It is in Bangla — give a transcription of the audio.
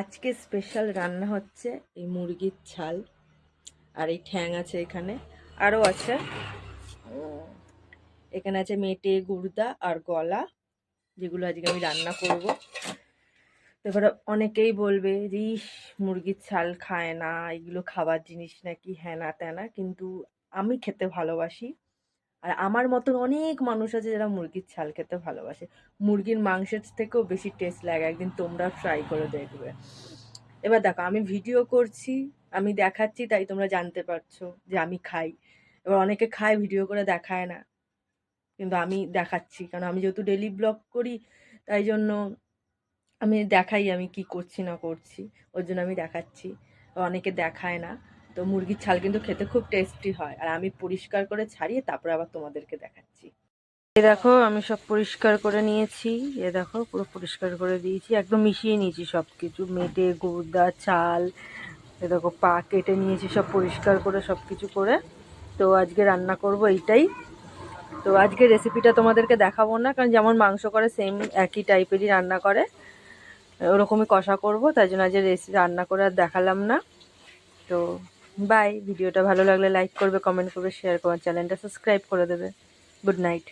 আজকে স্পেশাল রান্না হচ্ছে এই মুরগির ছাল আর এই ঠ্যাং আছে এখানে। আরও আছে। এখানে আছে মেটে, গুর্দা আর গলা, যেগুলো আজকে আমি রান্না করব। এবারে অনেকেই বলবে যে ইস, মুরগির ছাল খায় না, এগুলো খাবার জিনিস নাকি হ্যানা ত্যানা। কিন্তু আমি খেতে ভালোবাসি। আর আমার মতন অনেক মানুষ আছে যারা মুরগির ছাল খেতে ভালোবাসে। মুরগির মাংসের থেকেও বেশি টেস্ট লাগে, একদিন তোমরা ট্রাই করে দেখবে। এবার দেখো, আমি ভিডিও করছি, আমি দেখাচ্ছি, তাই তোমরা জানতে পারছ যে আমি খাই। এবার অনেকে খায় ভিডিও করে দেখায় না। কিন্তু আমি দেখাচ্ছি, কারণ আমি যেহেতু ডেলি ব্লগ করি, তাই জন্য আমি দেখাই আমি কি করছি, না করছি। ওর জন্য আমি দেখাচ্ছি। অনেকে দেখায় না। তো মুরগির ছাল কিন্তু খেতে খুব টেস্টি হয়। আর আমি পরিষ্কার করে ছাড়িয়ে তারপরে আবার তোমাদেরকে দেখাচ্ছি। এ দেখো, আমি সব পরিষ্কার করে নিয়েছি। এ দেখো, পুরো পরিষ্কার করে দিয়েছি। একদম মিশিয়ে নিয়েছি সব কিছু মেটে, গুর্দা, চাল, এ দেখো, পা কেটে নিয়েছি সব পরিষ্কার করে সব কিছু করে। তো আজকে রান্না করব এইটাই। তো আজকে রেসিপিটা তোমাদেরকে দেখাবো না, কারণ যেমন মাংস করে সেম একই টাইপেরই রান্না করে। ওরকমই কষা করব, তাই জন্য আজকে রেসিপি রান্না করে আর দেখালাম না। তো বাই ভিডিওটা ভালো লাগলে লাইক করবে কমেন্ট করবে শেয়ার করবে চ্যানেলটা সাবস্ক্রাইব করে দেবে. Good night